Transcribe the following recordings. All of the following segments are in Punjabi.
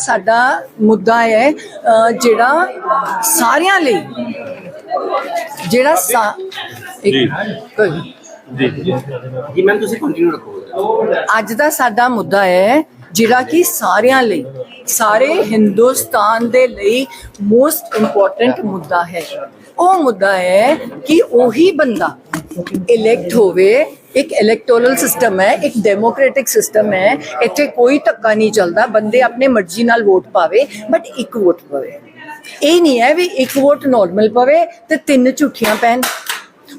ਸਾਡਾ ਮੁੱਦਾ ਹੈ ਜਿਹੜਾ ਸਾਰਿਆਂ ਲਈ ਜਿਹੜਾ ਸਾ- ਇੱਕ- ਕੋਈ- ਜੀ ਮੈਮ ਤੁਸੀਂ ਕੰਟੀਨਿਊ ਰੱਖੋ। ਅੱਜ ਦਾ ਸਾਡਾ ਮੁੱਦਾ ਹੈ ਜਿਹੜਾ ਕਿ ਸਾਰਿਆਂ ਲਈ ਸਾਰੇ ਹਿੰਦੁਸਤਾਨ ਦੇ ਲਈ ਮੋਸਟ ਇੰਪੋਰਟੈਂਟ ਮੁੱਦਾ ਹੈ। ਉਹ ਮੁੱਦਾ ਹੈ ਕਿ ਉਹੀ ਬੰਦਾ ਇਲੈਕਟ ਹੋਵੇ, ਇੱਕ ਇਲੈਕਟੋਰਲ ਸਿਸਟਮ ਹੈ, ਇੱਕ ਡੈਮੋਕ੍ਰੈਟਿਕ ਸਿਸਟਮ ਹੈ, ਇੱਥੇ ਕੋਈ ਧੱਕਾ ਨਹੀਂ ਚੱਲਦਾ, ਬੰਦੇ ਆਪਣੇ ਮਰਜ਼ੀ ਨਾਲ ਵੋਟ ਪਾਵੇ ਬਟ ਇੱਕ ਵੋਟ ਪਵੇ। ਇਹ ਨਹੀਂ ਹੈ ਵੀ ਇੱਕ ਵੋਟ ਨਾਰਮਲ ਪਵੇ ਤੇ ਤਿੰਨ ਝੂਠੀਆਂ ਪੈਣ।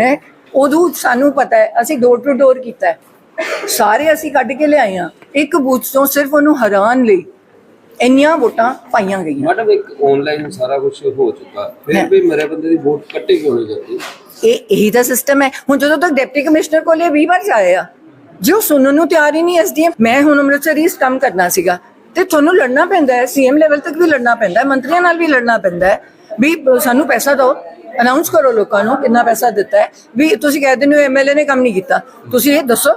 ਹੈ। ਉਦੋਂ ਸਾਨੂੰ ਪਤਾ ਹੈ ਅਸੀਂ ਡੋਰ ਟੂ ਡੋਰ ਕੀਤਾ ਹੈ। ਸਾਰੇ ਅਸੀਂ ਕੱਢ ਕੇ ਲਿਆਏ ਆ ਇੱਕ ਬੂਥ ਤੋਂ ਸਿਰਫ ਉਹਨੂੰ ਹਰਾਉਣ ਲਈ ਇੰਨੀਆਂ ਵੋਟਾਂ ਪਾਈਆਂ ਗਈਆਂ। ਮੈਡਮ ਇੱਕ ਆਨਲਾਈਨ ਸਾਰਾ ਕੁਝ ਹੋ ਚੁੱਕਾ। ਫਿਰ ਵੀ ਮੇਰੇ ਬੰਦੇ ਦੀ ਵੋਟ ਕੱਟੀ ਕਿਉਂ ਨਹੀਂ ਜਾਂਦੀ? ਇਹ ਇਹੀ ਤਾਂ ਸਿਸਟਮ ਹੈ। ਹੁਣ ਜਦੋਂ ਤੱਕ ਡਿਪਟੀ ਕਮਿਸ਼ਨਰ ਕੋਲ ਇਹ 20 ਵਾਰ ਜਾਇਆ ਜੋ ਸੁਣਨ ਨੂੰ ਤਿਆਰ ਹੀ ਨਹੀਂ ਐਸਡੀਐਮ ਮੈਂ ਹੁਣ ਅੰਮ੍ਰਿਤਸਰ ਇਸ ਕੰਮ ਕਰਨਾ ਸੀਗਾ। ਤੇ ਤੁਹਾਨੂੰ ਲੜਨਾ ਪੈਂਦਾ ਹੈ ਸੀਐਮ ਲੈਵਲ ਤੱਕ ਵੀ ਲੜਨਾ ਪੈਂਦਾ ਹੈ ਮੰਤਰੀਆਂ ਨਾਲ ਵੀ ਲੜਨਾ ਪੈਂਦਾ ਹੈ। ਵੀ ਸਾਨੂੰ ਪੈਸਾ ਦਿਓ ਅਨਾਉਂਸ ਕਰੋ ਲੋਕਾਂ ਨੂੰ ਕਿੰਨਾ ਪੈਸਾ ਦਿੱਤਾ ਹੈ। ਵੀ ਤੁਸੀਂ ਕਹਿ ਦਿੰਦੇ ਹੋ ਐਮਐਲਏ ਨੇ ਕੰਮ ਨਹੀਂ ਕੀਤਾ। ਤੁਸੀਂ ਇਹ ਦੱਸੋ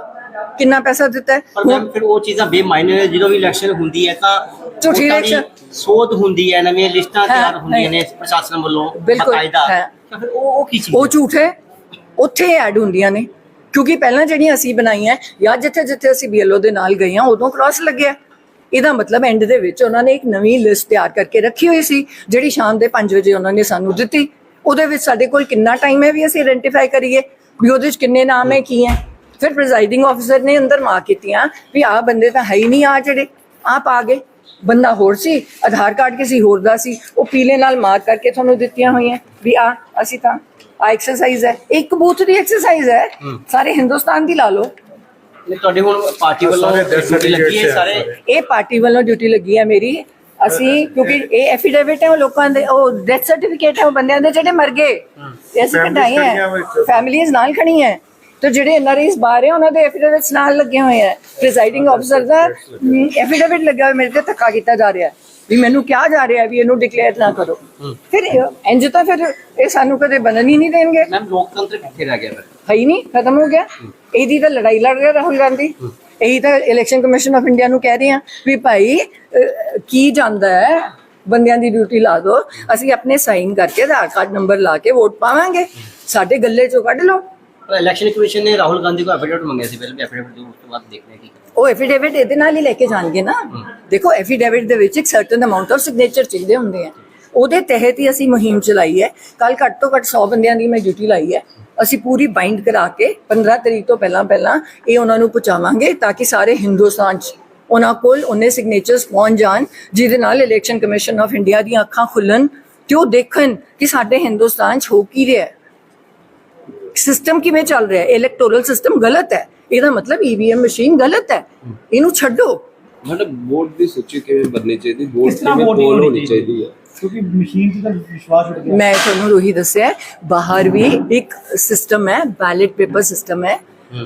ਕਿੰਨਾ ਪੈਸਾ ਦਿੱਤਾ ਹੈ। ਪਰ ਮੈਮ ਫਿਰ ਉਹ ਚੀਜ਼ਾਂ ਬੇਮਾਇਨੇ ਨੇ ਜਦੋਂ ਵੀ ਇਲੈਕਸ਼ਨ ਹੁੰਦੀ ਹੈ ਤਾਂ ਝੂਠੀ election। ਸੋਧ ਹੁੰਦੀ ਹੈ ਨਵੀਆਂ ਲਿਸਟਾਂ ਤਿਆਰ ਹੁੰਦੀਆਂ ਨੇ। ਪ੍ਰਸ਼ਾਸਨ ਵੱਲੋਂ ਬਿਲਕੁਲ, ਬਕਾਇਦਾ ਫਿਰ ਉਹ ਉਹ ਕੀ ਚੀਜ਼ ਉਹ ਝੂਠ ਹੈ। ਉੱਥੇ ਐਡ ਹੁੰਦੀਆਂ ਨੇ। ਕਿਉਂਕਿ ਪਹਿਲਾਂ ਜਿਹੜੀਆਂ ਅਸੀਂ ਬਣਾਈਆਂ ਜਾਂ ਜਿੱਥੇ ਜਿੱਥੇ ਅਸੀਂ ਬੀਐਲਓ ਦੇ ਨਾਲ ਗਏ ਹਾਂ ਉਦੋਂ ਕ੍ਰਾਸ ਲੱਗਿਆ। ਇਹਦਾ ਮਤਲਬ ਐਂਡ ਦੇ ਵਿੱਚ ਉਹਨਾਂ ਨੇ ਇੱਕ ਨਵੀਂ ਲਿਸਟ ਤਿਆਰ ਕਰਕੇ ਰੱਖੀ ਹੋਈ ਸੀ ਜਿਹੜੀ ਸ਼ਾਮ ਦੇ 5 ਵਜੇ ਉਹਨਾਂ ਨੇ ਸਾਨੂੰ ਦਿੱਤੀ। ਉਹਦੇ ਵਿੱਚ ਸਾਡੇ ਕੋਲ ਕਿੰਨਾ ਟਾਈਮ ਹੈ ਵੀ ਅਸੀਂ ਆਇਡੈਂਟੀਫਾਈ ਕਰੀਏ ਵੀ ਉਹਦੇ ਵਿੱਚ ਕਿੰਨੇ ਨਾਮ ਹੈ ਕੀ ਹੈ। ਫਿਰ ਪ੍ਰੈਜ਼ਾਈਡਿੰਗ ਆਫੀਸਰ ਨੇ ਅੰਦਰ ਮਾਰ ਕੀਤੀਆਂ ਵੀ ਆਹ ਬੰਦੇ ਤਾਂ ਹੈ ਹੀ ਨਹੀਂ ਆ ਜਿਹੜੇ ਆਪ ਆ ਗਏ। ਬੰਦਾ ਹੋਰ ਸੀ ਆਧਾਰ ਕਾਰਡ ਕਿਸੇ ਹੋਰ ਦਾ ਸੀ ਉਹ ਪੀਲੇ ਨਾਲ ਮਾਰ ਕਰਕੇ ਤੁਹਾਨੂੰ ਦਿੱਤੀਆਂ ਹੋਈਆਂ ਵੀ ਆ ਅਸੀਂ ਤਾਂ ਆ ਐਕਸਰਸਾਈਜ਼ ਹੈ। ਇੱਕ ਬੂਥ ਦੀ ਐਕਸਰਸਾਈਜ਼ ਹੈ। ਸਾਰੇ ਹਿੰਦੁਸਤਾਨ ਦੀ ਲਾ ਲਓ। ਤੁਹਾਡੇ ਹੁਣ ਪਾਰਟੀ ਵੱਲੋਂ ਡਿਊਟੀ ਲੱਗੀ ਹੈ ਸਾਰੇ? ਇਹ ਪਾਰਟੀ ਵੱਲੋਂ ਡਿਊਟੀ ਲੱਗੀ ਹੈ ਮੇਰੀ। ਅਸੀਂ ਕਿਉਂਕਿ ਇਹ ਐਫੀਡੇਵਿਟ ਹੈ ਉਹ ਲੋਕਾਂ ਦੇ ਉਹ ਡੈਥ ਸਰਟੀਫਿਕੇਟ ਹੈ ਉਹ ਬੰਦਿਆਂ ਦੇ ਜਿਹੜੇ ਮਰ ਗਏ। ਤੇ ਅਸੀਂ ਹੈ। ਫੈਮਿਲੀਆਂ ਨਾਲ ਖੜੀ ਹੈ। ਤੇ ਜਿਹੜੇ ਐਨਆਰਆਈਸ ਬਾਹਰ ਹੈ ਉਹਨਾਂ ਦੇ ਐਫੀਡੇਵਿਟਸ ਨਾਲ ਲੱਗੇ ਹੋਏ ਹੈ। ਪ੍ਰੀਜ਼ਾਈਡਿੰਗ ਆਫੀਸਰ ਦਾ ਐਫੀਡੇਵਿਟ ਲੱਗਾ ਹੋਇਆ ਮੇਰੇ ਤੇ ਧੱਕਾ ਕੀਤਾ ਜਾ ਰਿਹਾ ਹੈ। ਵੀ ਮੈਨੂੰ ਕਿਹਾ ਜਾ ਰਿਹਾ ਵੀ ਇਹਨੂੰ ਡਿਕਲੇਅਰ ਨਾ ਕਰੋ। ਫਿਰ ਇਹ- ਇੰਝ ਤਾਂ ਫਿਰ ਇਹ ਸਾਨੂੰ ਕਦੇ ਬਣਨ ਹੀ ਨਹੀਂ ਦੇਣਗੇ। ਮੈਮ ਲੋਕਤੰਤਰ ਕਿੱਥੇ ਰਹਿ ਗਿਆ ਫਿਰ? ਹੈ ਹੀ ਨਹੀਂ ਖਤਮ ਹੋ ਗਿਆ। ਇਹਦੀ ਤਾਂ ਲੜਾਈ ਲੜ ਰਿਹਾ ਰਾਹੁਲ ਗਾਂਧੀ। ਇਹੀ ਤਾਂ ਇਲੈਕਸ਼ਨ ਕਮਿਸ਼ਨ ਆਫ ਇੰਡੀਆ ਨੂੰ ਕਹਿ ਰਹੇ ਆ ਵੀ ਭਾਈ ਅਹ, ਕੀ ਜਾਂਦਾ ਹੈ? ਬੰਦਿਆਂ ਦੀ ਡਿਊਟੀ ਲਾ ਦਿਓ ਅਸੀਂ ਆਪਣੇ ਸਾਈਨ ਕਰਕੇ ਆਧਾਰ ਕਾਰਡ ਨੰਬਰ ਲਾ ਕੇ ਵੋਟ ਪਾਵਾਂਗੇ। ਸਾਡੇ ਗੱਲੇ ਚੋਂ ਕੱਢ ਲਓ। ਪਰ ਇਲੈਕਸ਼ਨ ਕਮਿਸ਼ਨ ਨੇ ਰਾਹੁਲ ਗਾਂਧੀ ਕੋਲ ਐਫੀਡੇਵਿਟ ਮੰਗਿਆ ਸੀ ਪਹਿਲਾਂ ਵੀ ਐਫੀਡੇਵਿਟ ਦਿਓ ਉਸ ਤੋਂ ਬਾਅਦ ਦੇਖਦੇ ਹਾਂ ਕੀ ਕਰਨਾ। ਉਹ ਐਫੀਡੇਵਿਟ ਇਹਦੇ ਨਾਲ ਹੀ ਲੈ ਕੇ ਜਾਣਗੇ ਨਾ। ਦੇਖੋ ਐਫੀਡੇਵਿਟ ਦੇ ਵਿੱਚ ਇੱਕ ਸਰਟਨ ਅਮਾਉਂਟ ਆਫ ਸਿਗਨੇਚਰ ਚਾਹੀਦੇ ਹੁੰਦੇ ਆ। ਉਹਦੇ ਤਹਿਤ ਹੀ ਅਸੀਂ ਮੁਹਿੰਮ ਚਲਾਈ ਹੈ। ਕੱਲ ਘੱਟ ਤੋਂ ਘੱਟ 100 ਬੰਦਿਆਂ ਦੀ ਮੈਂ ਡਿਊਟੀ ਲਾਈ ਹੈ। ਅਸੀਂ ਪੂਰੀ ਬਾਈਂਡ ਕਰਾ ਕੇ 15 ਤਰੀਕ ਤੋਂ ਪਹਿਲਾਂ ਪਹਿਲਾਂ ਇਹ ਉਹਨਾਂ ਨੂੰ ਪਹੁੰਚਾਵਾਂਗੇ ਤਾਂ ਕਿ ਸਾਰੇ ਹਿੰਦੁਸਤਾਨ 'ਚ ਉਹਨਾਂ ਕੋਲ ਉਹਨੇ ਸਿਗਨੇਚਰਸ ਪਹੁੰਚ ਜਾਣ ਜਿਹਦੇ ਨਾਲ ਇਲੈਕਸ਼ਨ ਕਮਿਸ਼ਨ ਆਫ ਇੰਡੀਆ ਦੀਆਂ ਅੱਖਾਂ ਖੁੱਲਣ ਤੇ ਉਹ ਦੇਖਣ ਕਿ ਸਾਡੇ ਹਿੰਦੁਸਤਾਨ 'ਚ ਹੋ ਕੀ ਰਿਹਾ ਹੈ। ਸਿਸਟਮ ਕਿਵੇਂ ਚੱਲ ਰਿਹਾ ਹੈ? ਇਲੈਕਟੋਰਲ ਸਿਸਟਮ ਗਲਤ ਹੈ। ਇਹਦਾ ਮਤਲਬ ਈਵੀਐਮ ਮਸ਼ੀਨ ਗਲਤ ਹੈ। ਇਹਨੂੰ ਛੱਡੋ। ਮੈਡਮ ਵੋਟ ਦੀ ਸੂਚੀ ਕਿਵੇਂ ਬਣਨੀ ਚਾਹੀਦੀ? ਵੋਟ ਕਿਵੇਂ ਪੋਲ ਹੋਣੀ ਚਾਹੀਦੀ ਹੈ? ਕਿਉਂਕਿ ਮਸ਼ੀਨ 'ਤੇ ਤਾਂ ਵਿਸ਼ਵਾਸ ਉੱਠ ਗਿਆ। ਮੈਂ ਤੁਹਾਨੂੰ ਰੋਹੀ ਦੱਸਿਆ ਬਾਹਰ ਵੀ ਇੱਕ ਸਿਸਟਮ ਹੈ ਬੈਲਟ ਪੇਪਰ ਸਿਸਟਮ ਹੈ।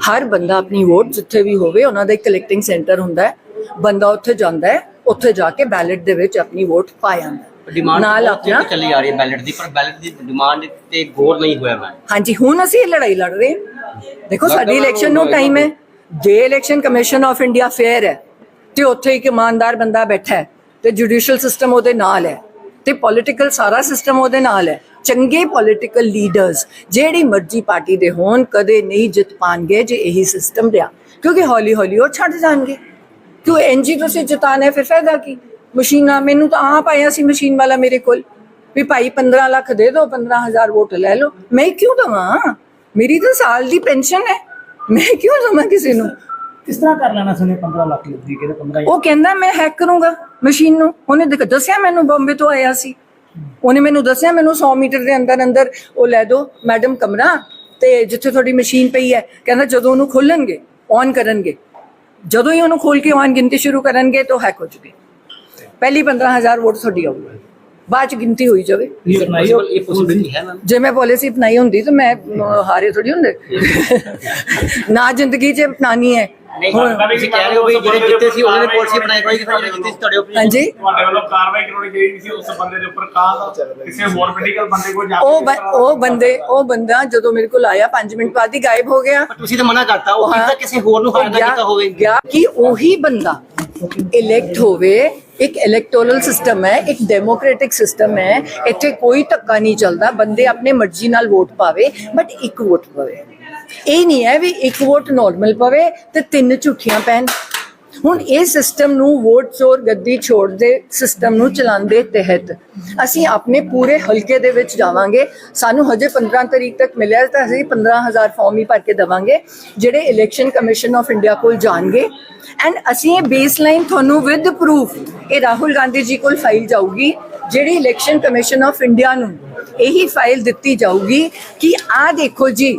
ਹਰ ਬੰਦਾ ਆਪਣੀ ਵੋਟ ਜਿੱਥੇ ਵੀ ਹੋਵੇ ਉਹਨਾਂ ਦਾ ਇੱਕ ਕਲੈਕਟਿੰਗ ਸੈਂਟਰ ਹੁੰਦਾ ਹੈ। ਬੰਦਾ ਉੱਥੇ ਜਾਂਦਾ ਹੈ ਉੱਥੇ ਜਾ ਕੇ ਬੈਲਟ ਦੇ ਵਿੱਚ ਆਪਣੀ ਵੋਟ ਪਾ ਜਾਂਦਾ ਹੈ। ਡਿਮਾਂਡ ਨਾਲ ਆਪਣਾ ਚੱਲੀ ਆ ਰਹੀ ਹੈ ਬੈਲਟ ਦੀ ਪਰ ਬੈਲਟ ਦੀ ਡਿਮਾਂਡ ਤੇ ਗੌਰ ਨਹੀਂ ਹੋਇਆ ਮੈਂ। ਹਾਂਜੀ ਹੁਣ ਅਸੀਂ ਇਹ ਲੜਾਈ ਲੜ ਰਹੇ ਹਾਂ। ਦੇਖੋ ਸਾਡੀ ਇਲੈਕਸ਼ਨ ਨੂੰ ਟਾਈਮ ਹੈ। ਜੇ election commission of India fair ਹੈ ਤੇ ਉੱਥੇ ਇੱਕ ਇਮਾਨਦਾਰ ਬੰਦਾ ਬੈਠਾ ਹੈ ਤੇ ਜੁਡੀਸ਼ੀਅਲ ਸਿਸਟਮ ਉਹਦੇ ਨਾਲ ਹੈ ਤੇ ਪੋਲਿਟੀਕਲ ਸਾਰਾ ਸਿਸਟਮ ਉਹਦੇ ਨਾਲ ਹੈ। ਚੰਗੇ ਪੋਲਿਟੀਕਲ ਲੀਡਰਸ ਜਿਹੜੀ ਮਰਜ਼ੀ ਪਾਰਟੀ ਦੇ ਹੋਣ ਕਦੇ ਨਹੀਂ ਜਿੱਤ ਪਾਣਗੇ ਜੇ ਇਹੀ ਸਿਸਟਮ ਰਿਹਾ। ਕਿਉਂਕਿ ਹੌਲੀ ਹੌਲੀ ਉਹ ਛੱਡ ਜਾਣਗੇ। ਕਿਉਂ ਐਨਜੀ ਤੁਸੀਂ ਜਿਤਾਣਾ ਫਿਰ ਫਾਇਦਾ ਕੀ? ਮਸ਼ੀਨਾਂ ਮੈਨੂੰ ਤਾਂ ਆਪ ਆਇਆ ਸੀ ਮਸ਼ੀਨ ਵਾਲਾ ਮੇਰੇ ਕੋਲ ਵੀ ਭਾਈ 15 ਲੱਖ ਦੇ ਦਿਓ 15000 ਵੋਟ ਲੈ ਲਓ। ਮੈਂ ਕਿਉਂ ਦਵਾਂ? ਮੇਰੀ ਤਾਂ ਸਾਲ ਦੀ ਪੈਨਸ਼ਨ ਹੈ। ਮੈਂ ਕਿਉਂ ਦਵਾਂ ਕਿਸੇ ਨੂੰ? ਕਿਸ ਤਰ੍ਹਾਂ ਕਰ ਲੈਣਾ ਸੁਨੇ 15 ਲੱਖ ਦੀ ਕਿਹਦੇ 15 ਉਹ ਕਹਿੰਦਾ ਮੈਂ ਹੈਕ ਕਰੂੰਗਾ ਮਸ਼ੀਨ ਨੂੰ। ਉਹਨੇ ਦੇਖ ਦੱਸਿਆ ਮੈਨੂੰ ਬੰਬੇ ਤੋਂ ਆਇਆ ਸੀ। ਉਹਨੇ ਮੈਨੂੰ ਦੱਸਿਆ ਮੈਨੂੰ 100 ਮੀਟਰ ਦੇ ਅੰਦਰ ਅੰਦਰ ਉਹ ਲੈ ਦਿਓ ਮੈਡਮ ਕਮਰਾ ਤੇ ਜਿੱਥੇ ਤੁਹਾਡੀ ਮਸ਼ੀਨ ਪਈ ਹੈ। ਕਹਿੰਦਾ ਜਦੋਂ ਉਹਨੂੰ ਖੋਲਣਗੇ ਔਨ ਕਰਨਗੇ। ਜਦੋਂ ਹੀ ਉਹਨੂੰ ਖੋਲ ਕੇ ਔਨ ਗਿਣਤੀ ਸ਼ੁਰੂ ਕਰਨਗੇ ਤਾਂ ਹੈਕ ਹੋ ਜੂਗੀ। ਪਹਿਲੀ 15000 ਵੋਟ ਤੁਹਾਡੀ ਆਊਗੀ। ਬਾਅਦ ਚ ਗਿਣਤੀ ਹੋਈ ਜਾਵੇ। ਜੇ ਮੈਂ ਪਾਲਿਸੀ ਅਪਣਾਈ ਹੁੰਦੀ ਤਾਂ ਮੈਂ ਹਾਰੇ ਥੋੜੀ ਹੁੰਦੇ। ਨਾ ਜ਼ਿੰਦਗੀ 'ਚ ਅਪਣਾਣੀ ਹੈ। ਨਹੀਂ ਤੁਸੀਂ ਕਹਿ ਰਹੇ ਹੋ ਵੀ ਜਿਹੜੇ ਜਿੱਤੇ ਸੀ ਉਹਨਾਂ ਨੇ ਪਾਲਿਸੀ ਬਣਾਈ ਕੋਈ ਕਿ ਤੁਹਾਡੇ ਜਿੱਤੇ ਸੀ ਤੁਹਾਡੇ ਉੱਪਰ ਹਾਂਜੀ। ਤੁਹਾਡੇ ਵੱਲੋਂ ਕਾਰਵਾਈ ਕਰਨੀ ਚਾਹੀਦੀ ਸੀ ਉਸ ਬੰਦੇ ਦੇ ਉੱਪਰ ਕਾਹ ਕਿਸੇ ਹੋਰ ਪੋਲੀਟੀਕਲ ਬੰਦੇ ਕੋਲ ਜਾ ਉਹ ਬ- ਉਹ ਬੰਦੇ ਉਹ ਬੰਦਾ ਜਦੋਂ ਮੇਰੇ ਕੋਲ ਆਇਆ 5 ਮਿੰਟ ਬਾਅਦ ਹੀ ਗਾਇਬ ਹੋ ਗਿਆ। ਪਰ ਤੁਸੀਂ ਤਾਂ ਮਨਾ ਕਰਤਾ ਉਹ ਹਾਂ। ਕੀਤਾ ਕਿਸੇ ਹੋਰ ਨੂੰ ਹਾਇਰ ਨਾ ਗਿਆ- ਕੀਤਾ ਹੋਵੇ? ਗਿਆ ਕਿ ਉਹੀ ਬੰਦਾ ਇਲੈਕਟ ਹੋਵੇ ਇੱਕ ਇਲੈਕਟੋਰਲ ਸਿਸਟਮ ਹੈ ਇੱਕ ਡੈਮੋਕ੍ਰੈਟਿਕ ਸਿਸਟਮ ਹੈ ਇੱਥੇ ਕੋਈ ਧੱਕਾ ਨਹੀਂ ਚੱਲਦਾ ਬੰਦੇ ਆਪਣੇ ਮਰਜ਼ੀ ਨਾਲ ਵੋਟ ਪਾਵੇ ਬਟ ਇੱਕ ਵੋਟ ਪਵੇ। ਇਹ ਨਹੀਂ ਹੈ ਵੀ ਇੱਕ ਵੋਟ ਨਾਰਮਲ ਪਵੇ ਤੇ ਤਿੰਨ ਝੂਠੀਆਂ ਪੈਣ। ਹੁਣ ਇਹ ਸਿਸਟਮ ਨੂੰ ਵੋਟ ਚੋਰ ਗੱਦੀ ਛੋੜ ਦੇ ਸਿਸਟਮ ਨੂੰ ਚਲਾਉਂਦੇ ਤਹਿਤ ਅਸੀਂ ਆਪਣੇ ਪੂਰੇ ਹਲਕੇ ਦੇ ਵਿੱਚ ਜਾਵਾਂਗੇ। ਸਾਨੂੰ ਹਜੇ 15 ਤਰੀਕ ਤੱਕ ਮਿਲਿਆ ਤਾਂ ਅਸੀਂ 15000 ਫਾਰਮ ਹੀ ਭਰ ਕੇ ਦਵਾਂਗੇ, ਜਿਹੜੇ ਇਲੈਕਸ਼ਨ ਕਮਿਸ਼ਨ ਆਫ ਇੰਡੀਆ ਕੋਲ ਜਾਣਗੇ। ਐਂਡ ਅਸੀਂ ਇਹ ਬੇਸਲਾਈਨ ਤੁਹਾਨੂੰ ਵਿਦ ਪ੍ਰੂਫ ਇਹ ਰਾਹੁਲ ਗਾਂਧੀ ਜੀ ਕੋਲ ਫਾਈਲ ਜਾਊਗੀ, ਜਿਹੜੀ ਇਲੈਕਸ਼ਨ ਕਮਿਸ਼ਨ ਆਫ ਇੰਡੀਆ ਨੂੰ ਇਹੀ ਫਾਈਲ ਦਿੱਤੀ ਜਾਊਗੀ ਕਿ ਆਹ ਦੇਖੋ ਜੀ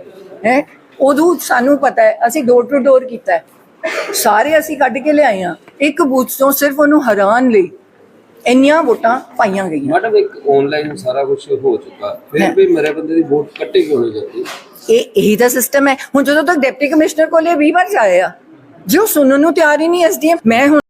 ਹੈ ਉਦੋਂ ਸਾਨੂੰ ਪਤਾ ਹੈ ਅਸੀਂ ਡੋਰ ਟੂ ਡੋਰ ਕੀਤਾ ਹੈ। ਸਾਰੇ ਅਸੀਂ ਕੱਢ ਕੇ ਲਿਆਏ ਆ ਇੱਕ ਬੂਥ ਤੋਂ ਸਿਰਫ ਉਹਨੂੰ ਹਰਾਉਣ ਲਈ ਇੰਨੀਆਂ ਵੋਟਾਂ ਪਾਈਆਂ ਗਈਆਂ। ਮੈਡਮ ਇੱਕ ਆਨਲਾਈਨ ਸਾਰਾ ਕੁਝ ਹੋ ਚੁੱਕਾ। ਫਿਰ ਵੀ ਮੇਰੇ ਬੰਦੇ ਦੀ ਵੋਟ ਕੱਟੀ ਕਿਉਂ ਨਹੀਂ ਜਾਂਦੀ? ਇਹ ਇਹੀ ਤਾਂ ਸਿਸਟਮ ਹੈ। ਹੁਣ ਜਦੋਂ ਤੱਕ ਡਿਪਟੀ ਕਮਿਸ਼ਨਰ ਕੋਲੇ 20 ਵਾਰ ਜਾਏ ਆ ਜੋ ਸੁਣਨ ਨੂੰ ਤਿਆਰ ਹੀ ਨਹੀਂ ਐਸਡੀਐਮ ਮੈਂ ਹੁਣ